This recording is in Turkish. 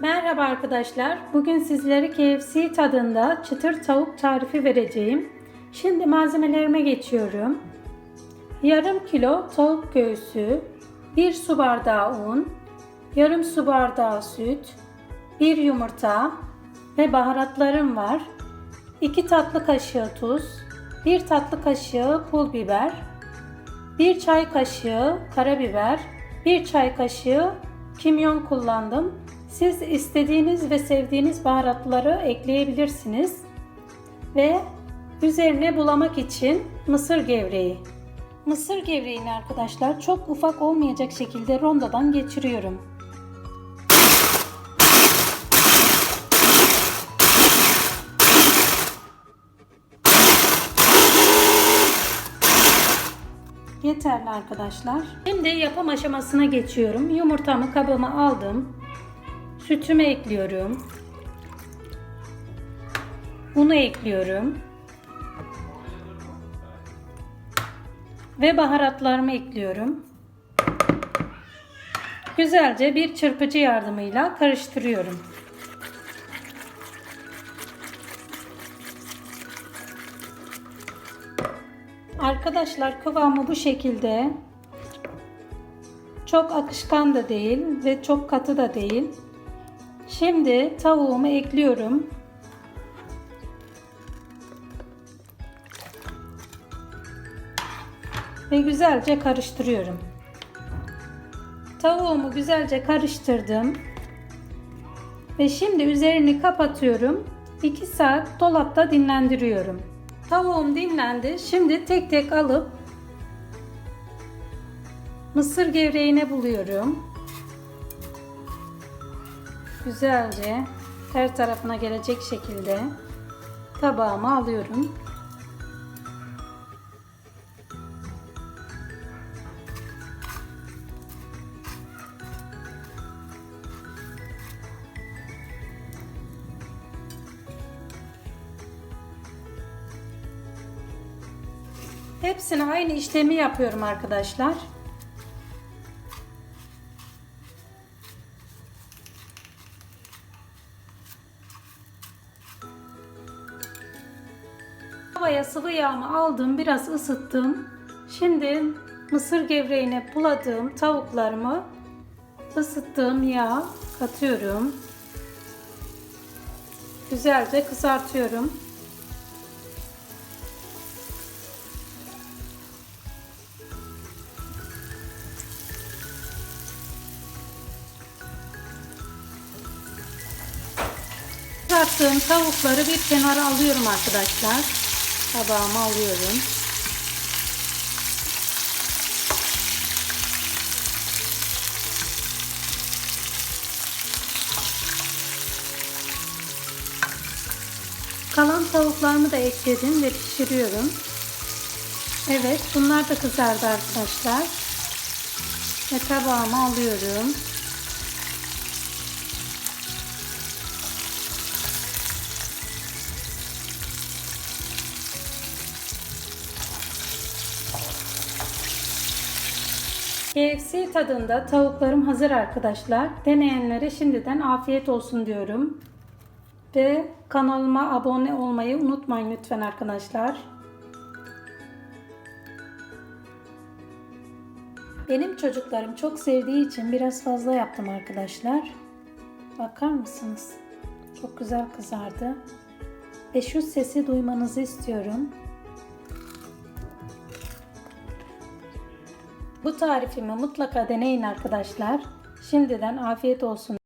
Merhaba arkadaşlar. Bugün sizlere KFC tadında çıtır tavuk tarifi vereceğim. Şimdi malzemelerime geçiyorum. Yarım kilo tavuk göğsü, 1 su bardağı un, yarım su bardağı süt, 1 yumurta ve baharatlarım var. 2 tatlı kaşığı tuz, 1 tatlı kaşığı pul biber, 1 çay kaşığı karabiber, 1 çay kaşığı kimyon kullandım. Siz istediğiniz ve sevdiğiniz baharatları ekleyebilirsiniz. Ve üzerine bulamak için mısır gevreği. Mısır gevreğini arkadaşlar çok ufak olmayacak şekilde rondodan geçiriyorum. Yeterli arkadaşlar. Şimdi yapım aşamasına geçiyorum. Yumurtamı kabıma aldım. Sütümü ekliyorum. Unu ekliyorum. Ve baharatlarımı ekliyorum. Güzelce bir çırpıcı yardımıyla karıştırıyorum. Arkadaşlar kıvamı bu şekilde. Çok akışkan da değil ve çok katı da değil. Şimdi tavuğumu ekliyorum. Ve güzelce karıştırıyorum. Tavuğumu güzelce karıştırdım. Ve şimdi üzerini kapatıyorum. 2 saat dolapta dinlendiriyorum. Tavuğum dinlendi. Şimdi tek tek alıp mısır gevreğine buluyorum. Güzelce her tarafına gelecek şekilde tabağıma alıyorum. Hepsine aynı işlemi yapıyorum arkadaşlar. Havaya sıvı yağımı aldım, biraz ısıttım. Şimdi mısır gevreğine buladığım tavuklarımı ısıttığım yağ katıyorum. Güzelce kızartıyorum. Kızarttığım tavukları bir kenara alıyorum arkadaşlar. Tabağıma alıyorum. Kalan tavuklarımı da ekledim ve pişiriyorum. Evet bunlar da kızardı arkadaşlar. Ve tabağıma alıyorum. KFC tadında tavuklarım hazır arkadaşlar. Deneyenlere şimdiden afiyet olsun diyorum. Ve kanalıma abone olmayı unutmayın lütfen arkadaşlar. Benim çocuklarım çok sevdiği için biraz fazla yaptım arkadaşlar. Bakar mısınız? Çok güzel kızardı. Ve şu sesi duymanızı istiyorum. Bu tarifimi mutlaka deneyin arkadaşlar. Şimdiden afiyet olsun.